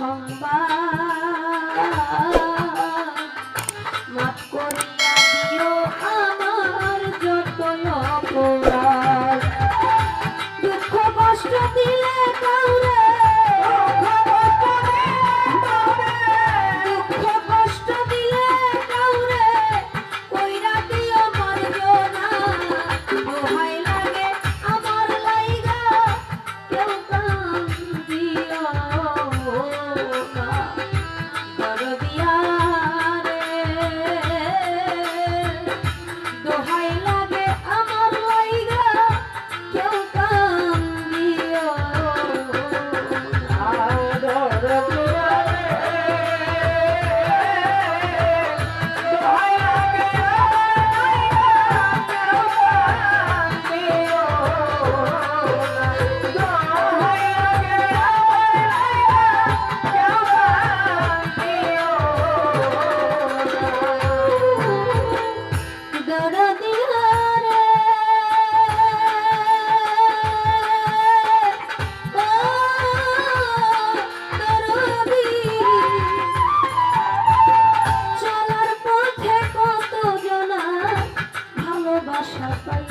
সংবাদ Bye.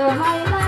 the highlight.